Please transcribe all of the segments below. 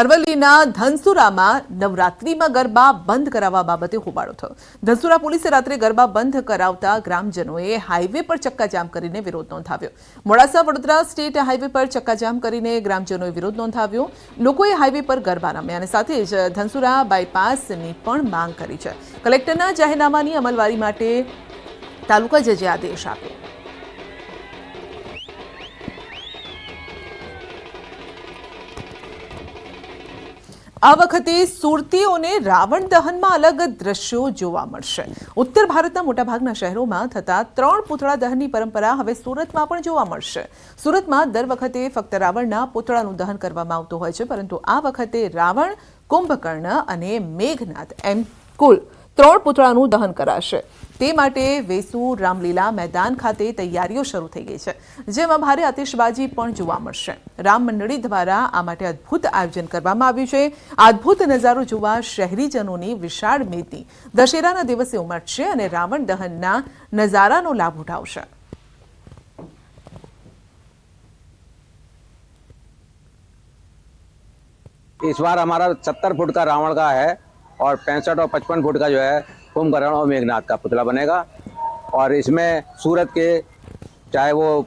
અરવલ્લીના ધનસુરામાં નવરાત્રીમાં ગરબા બંધ કરાવવા બાબતે હોબાળો થયો. ધનસુરા પોલીસે રાત્રે ગરબા બંધ કરાવતા ગ્રામજનોએ હાઈવે પર ચક્કાજામ કરીને વિરોધ નોંધાવ્યો. મોડાસા વડોદરા સ્ટેટ હાઈવે પર ચક્કાજામ કરીને ગ્રામજનોએ વિરોધ નોંધાવ્યો. લોકોએ હાઈવે પર ગરબા રમ્યા અને સાથે જ ધનસુરા બાયપાસની પણ માંગ કરી છે. કલેક્ટરના જાહેરનામાની અમલવારી માટે તાલુકા જજે આદેશ આપ્યો. આ વખતે સુરતીઓને રાવણ દહનમાં અલગ દ્રશ્યો જોવા મળશે. ઉત્તર ભારતના મોટાભાગના શહેરોમાં થતા ત્રણ પૂતળા દહનની પરંપરા હવે સુરતમાં પણ જોવા મળશે. સુરતમાં દર વખતે ફક્ત રાવણના પૂતળાનું દહન કરવામાં આવતું હોય છે, પરંતુ આ વખતે રાવણ, કુંભકર્ણ અને મેઘનાથ એમ કુલ ત્રણ પૂતળાનું દહન કરાશે તે માટે વેસુ રામલીલા મેદાન ખાતે તૈયારીઓ શરૂ થઈ ગઈ છે જેમાં ભારે આતિશબાજી પણ જોવા મળશે રામ મંડળી દ્વારા આ માટે અદ્ભુત આયોજન કરવામાં આવ્યું છે આ અદ્ભુત નજારો જોવા શહેરીજનોની વિશાળ મેદી દશેરાના દિવસે ઉમટશે અને રાવણ દહનના નજારાનો લાભ ઉઠાવશે इस बार हमारा सत्तर फुट का रावण का है और पैंसठ और पचपन फुट का जो है कुंभकर्ण और मेघनाथ का पुतला बनेगा। और इसमें सूरत के चाहे वो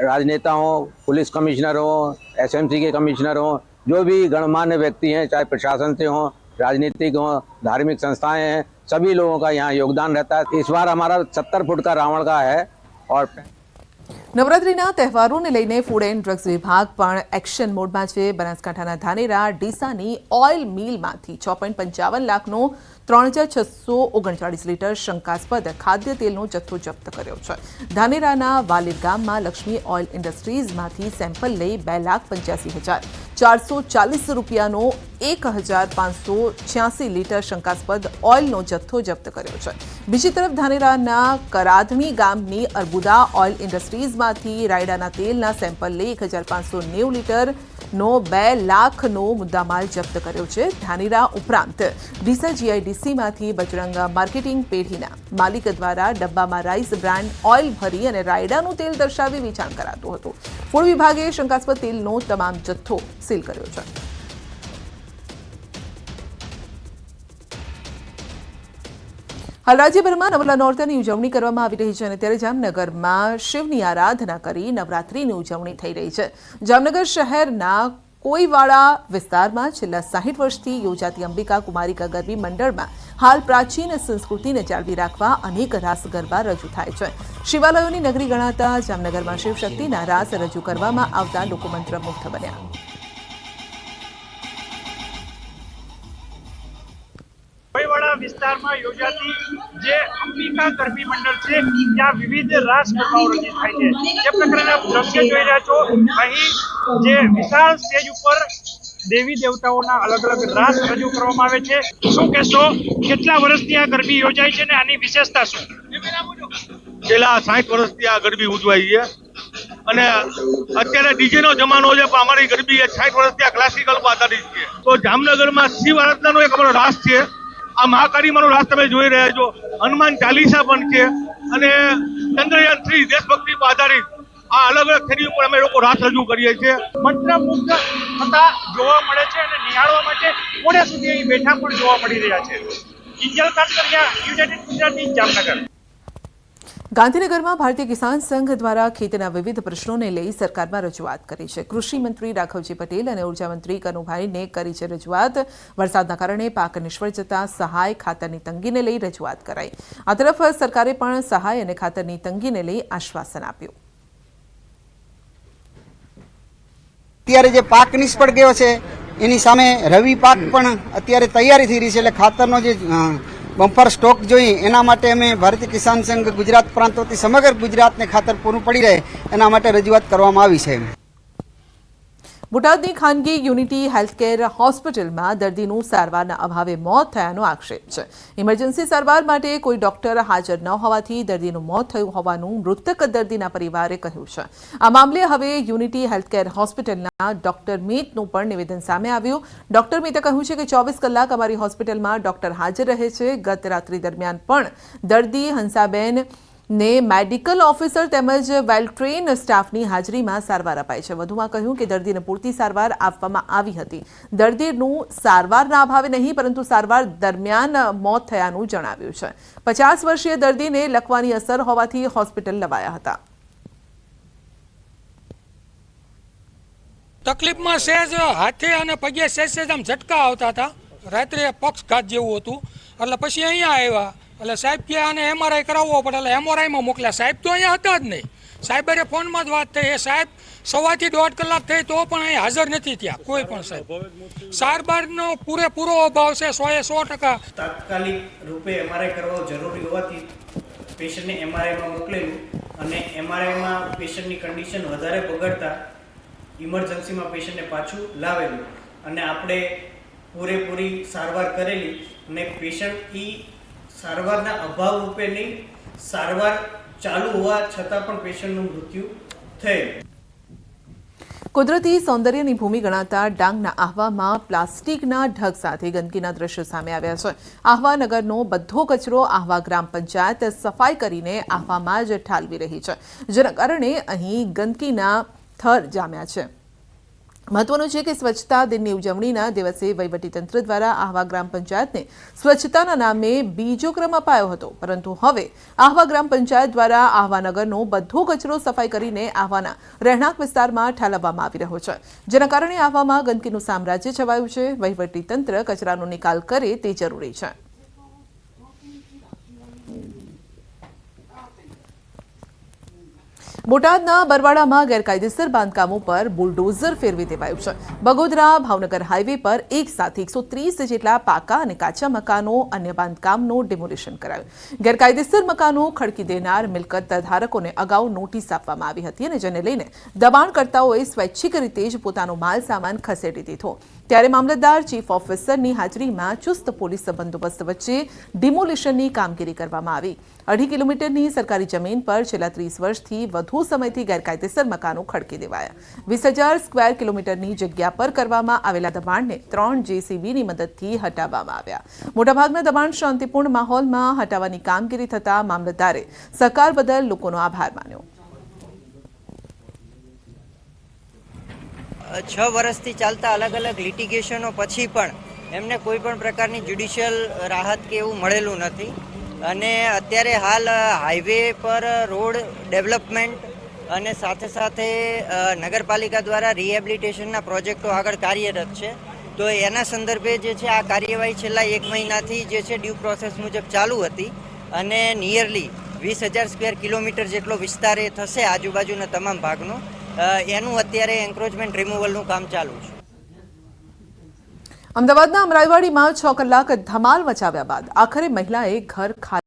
राजनेता हों, पुलिस कमिश्नर हो, एसएमसी के कमिश्नर हों, जो भी गणमान्य व्यक्ति हैं, चाहे प्रशासन से हों, राजनीतिक हों, धार्मिक संस्थाएँ हैं, सभी लोगों का यहाँ योगदान रहता है। इस बार हमारा सत्तर फुट का रावण का है और નવરાત્રીના તહેવારોને લઈને ફૂડ એન્ડ ડ્રગ્સ વિભાગ પણ એક્શન મોડમાં છે. બનાસકાંઠાના ધાનેરા, ડીસાની ઓઇલ મિલમાંથી છ પોઈન્ટ પંચાવન લાખનો ત્રણ હજાર છસો ઓગણચાળીસ લીટર શંકાસ્પદ ખાદ્ય તેલનો જથ્થો જપ્ત કર્યો છે. ધાનેરાના વાલીર ગામમાં લક્ષ્મી ઓઇલ ઇન્ડસ્ટ્રીઝમાંથી સેમ્પલ લઈ બે લાખ પંચ્યાસી હજાર ચારસો ચાલીસ રૂપિયાનો એક હજાર પાંચસો છ્યાસી લીટર શંકાસ્પદ ઓઇલનો જથ્થો જપ્ત કર્યો છે. બીજી તરફ ધાનેરાના કરાધણી ગામની અર્બુદા ઓઇલ ઇન્ડસ્ટ્રીઝમાંથી રાયડાના તેલના સેમ્પલ લઈ એક હજાર પાંચસો નેવું લીટરનો બે લાખનો મુદ્દામાલ જપ્ત કર્યો છે ધાનેરા ઉપરાંત. ડીસા જીઆઈડીસીમાંથી બજરંગ માર્કેટિંગ પેઢીના માલિક દ્વારા ડબ્બામાં રાઈસ બ્રાન્ડ ઓઇલ ભરી અને રાયડાનું તેલ દર્શાવી વેચાણ કરાતું હતું. ફૂડ વિભાગે શંકાસ્પદ તેલનો તમામ જથ્થો સીલ કર્યો છે. હાલ રાજ્યભરમાં નવલા નોરતાની ઉજવણી કરવામાં આવી રહી છે અને ત્યારે જામનગરમાં શિવની આરાધના કરી નવરાત્રીની ઉજવણી થઈ રહી છે. જામનગર શહેરના કોઈવાળા વિસ્તારમાં છેલ્લા સાહીઠ વર્ષથી યોજાતી અંબિકા કુમારિકા ગરબી મંડળમાં હાલ પ્રાચીન સંસ્કૃતિને જાળવી રાખવા અનેક રાસ ગરબા રજૂ થાય છે. શિવાલયોની નગરી ગણાતા જામનગરમાં શિવશક્તિના રાસ રજૂ કરવામાં આવતા લોકો મંત્રમુગ્ધ બન્યા. વિસ્તારમાં યોજાતી જે અંબિકા ગરબી મંડળ છે, ત્યાં વિવિધ રાસ ગરબાઓ રજૂ થાય છે. જે પ્રકારના દ્રશ્ય જોઈ રહ્યા છો. અહીં જે વિશાળ સ્ટેજ ઉપર દેવી દેવતાઓના અલગ અલગ રાસ રજૂ કરવામાં આવે છે. શું કહેશો? કેટલા વર્ષથી આ ગરબી યોજાય છે ને આની વિશેષતા શું? છેલ્લા સાઠ વર્ષથી આ ગરબી ઉજવાય છે. અને અત્યારે ડીજે નો જમાનો છે, પણ અમારી ગરબી એ સાઠ વર્ષથી આ ક્લાસિકલ પર આધારિત છે. તો જામનગરમાં શિવ આરાધનાનો એક અમારો રાસ છે. આ મહાકાળીમાનો રાસ તમે જોઈ રહ્યા છો. હનુમાન ચાલીસા પણ છે અને ચંદ્રયાન થ્રી દેશભક્તિ પર આધારિત આ અલગ અલગ થેરી ઉપર અમે લોકો રાસ રજૂ કરીએ છીએ. મંત્રમુગ્ધ થતા જોવા મળે છે અને નિહાળવા માટે મોડે સુધી અહીં બેઠા પણ જોવા મળી રહ્યા છે. કિંજલ કાતરિયા યુનાઇટેડ ગુજરાતી જામનગર. ગાંધીનગરમાં ભારતીય કિસાન સંઘ દ્વારા ખેતીના વિવિધ પ્રશ્નોને લઈ સરકારમાં રજૂઆત કરી છે. કૃષિ મંત્રી રાઘવજી પટેલ અને ઊર્જા મંત્રી કનુભાઈને કરી છે રજૂઆત. વરસાદના કારણે પાક નિષ્ફળ જતા સહાય, ખાતરની તંગીને લઈ રજૂઆત કરાઈ. આ તરફ સરકારે પણ સહાય અને ખાતરની તંગીને લઈ આશ્વાસન આપ્યું. અત્યારે જે પાક નિષ્ફળ ગયો છે, એની સામે રવિ પાક પણ અત્યારે તૈયારી થઈ રહી છે, એટલે ખાતરનો જે બમ્પર સ્ટોક જોઈ એના માટે અમે ભારતીય કિસાન સંઘ ગુજરાત પ્રાંત સમગ્ર ગુજરાતને ખાતર પૂરું પડી રહે એના માટે રજૂઆત કરવામાં આવી છે. બોટાદની ખાનગી યુનિટી હેલ્થકેર હોસ્પિટલમાં દર્દીનું સારવારના અભાવે મોત થયાનો આક્ષેપ છે. ઇમરજન્સી સારવાર માટે કોઈ ડોક્ટર હાજર ન હોવાથી દર્દીનું મોત થયું હોવાનું મૃતક દર્દીના પરિવારે કહ્યું છે. આ મામલે હવે યુનિટી હેલ્થકેર હોસ્પિટલના ડોક્ટર મીતનું પણ નિવેદન સામે આવ્યું. ડોક્ટર મીતે કહ્યું છે કે ચોવીસ કલાક અમારી હોસ્પિટલમાં ડોક્ટર હાજર રહે છે. ગત રાત્રિ દરમિયાન પણ દર્દી હંસાબેન ને મેડિકલ ઓફિસર તેમજ વેલ ટ્રેન સ્ટાફની હાજરીમાં સારવાર અપાઈ છે. વધુમાં કહ્યું કે દર્દીને પૂરતી સારવાર આપવામાં આવી હતી. દર્દીનું સારવારના અભાવે નહીં, પરંતુ સારવાર દરમિયાન મોત થયાનું જણાવ્યું છે. પચાસ વર્ષીય દર્દીને લખવાની અસર હોવાથી હોસ્પિટલ લવાયા હતા. તકલીફમાં સહેજ હાથે અને પગે સહેજ સહેજ આમ ઝટકા આવતા હતા. રાત્રે પક્ષઘાત જેવું હતું. એટલે પછી અહીંયા આવ્યા. એટલે સાહેબ કે આને એમઆરઆઈ કરાવવો પડે. એટલે એમઆરઆઈમાં મોકલ્યા. સાહેબ તો અહીંયા હતા જ નહીં. સાહેબરે ફોનમાં જ વાત થઈ. એ સાહેબ સવાથી દોઢ કલાક થઈ તો પણ અહીં હાજર નથી ત્યાં. કોઈ પણ સાહેબ. સારવારનો પૂરેપૂરો અભાવ છે. સો એ સો ટકા. તાત્કાલિક રૂપે એમઆરઆઈ કરવો જરૂરી હોવાથી પેશન્ટને એમઆરઆઈમાં મોકલેલું અને એમઆરઆઈમાં પેશન્ટની કન્ડિશન વધારે બગડતા ઇમરજન્સીમાં પેશન્ટને પાછું લાવેલું. અને આપણે પૂરેપૂરી સારવાર કરેલી અને પેશન્ટ એ સારવારના અભાવ રૂપે નહીં, સારવાર ચાલુ હોવા છતાં પણ પેશન્ટનું મૃત્યુ થયેલ. કુદરતી સૌંદર્યની ભૂમિ ગણાતા ડાંગના આહવામાં પ્લાસ્ટિકના ઢગ સાથે ગંદકીના દ્રશ્યો સામે આવ્યા છે. આહવા નગરનો બધો કચરો આહવા ગ્રામ પંચાયત સફાઈ કરીને આહવામાં જ ઠાલવી રહી છે. જેના કારણે અહીં ગંદકીના થર જામ્યા છે. મહત્વનું છે કે સ્વચ્છતા દિનની ઉજવણીના દિવસે વહીવટીતંત્ર દ્વારા આહવા ગ્રામ પંચાયતને સ્વચ્છતાના નામે બીજો ક્રમ અપાયો હતો. પરંતુ હવે આહવા ગ્રામ પંચાયત દ્વારા આહવાનગરનો બધો કચરો સફાઈ કરીને આહવાના રહેણાંક વિસ્તારમાં ઠાલવવામાં આવી રહ્યો છે. જેના કારણે આહવામાં ગંદકીનું સામ્રાજ્ય છવાયું છે. વહીવટીતંત્ર કચરાનો નિકાલ કરે તે જરૂરી છે. બોટાદના બરવાડામાં ગેરકાયદેસર બાંધકામો પર બુલડોઝર ફેરવી દેવાયું છે. બગોદરા ભાવનગર હાઈવે પર એક સાથે એકસો ત્રીસ જેટલા પાકા અને કાચા મકાનો અન્ય બાંધકામનું ડિમોલિશન કરાયું. ગેરકાયદેસર મકાનો ખડકી દેનાર મિલકત ધારકોને અગાઉ નોટિસ આપવામાં આવી હતી અને જેને લઈને દબાણકર્તાઓએ સ્વૈચ્છિક રીતે જ પોતાનો માલ સામાન ખસેડી દીધો. ત્યારે મામલતદાર ચીફ ઓફિસરની હાજરીમાં ચુસ્ત પોલીસ બંદોબસ્ત વચ્ચે ડિમોલિશનની કામગીરી કરવામાં આવી. અઢી કિલોમીટરની સરકારી જમીન પર છેલ્લા ત્રીસ વર્ષથી વધુ સમયથી ગેરકાયદેસર મકાનો ખડકી દેવાયા. વીસ હજાર સ્ક્વેર કિલોમીટરની જગ્યા પર કરવામાં આવેલા દબાણને ત્રણ જેસીબીની મદદથી હટાવવામાં આવ્યા. મોટાભાગના દબાણ શાંતિપૂર્ણ માહોલમાં હટાવવાની કામગીરી થતા મામલતદારે સહકાર બદલ લોકોનો આભાર માન્યો. છ વર્ષથી ચાલતા અલગ અલગ લિટિગેશનો પછી પણ એમને કોઈ પણ પ્રકારની જ્યુડિશિયલ રાહત કે એવું મળેલું નથી. અને અત્યારે હાલ હાઈવે પર રોડ ડેવલપમેન્ટ અને સાથે સાથે નગરપાલિકા દ્વારા રિહેબિલિટેશનના પ્રોજેક્ટો આગળ કાર્યરત છે. તો એના સંદર્ભે જે છે, આ કાર્યવાહી છેલ્લા એક મહિનાથી જે છે ડ્યુ પ્રોસેસ મુજબ ચાલુ હતી અને નિયરલી વીસ હજાર સ્ક્વેર કિલોમીટર જેટલો વિસ્તાર એ થશે આજુબાજુના તમામ ભાગનો. એનું અત્યારે એન્ક્રોચમેન્ટ રિમૂવલનું કામ ચાલુ છે. અમદાવાદના અમરાઈવાડીમાં છ કલાક ધમાલ મચાવ્યા બાદ આખરે મહિલાએ ઘર ખાલી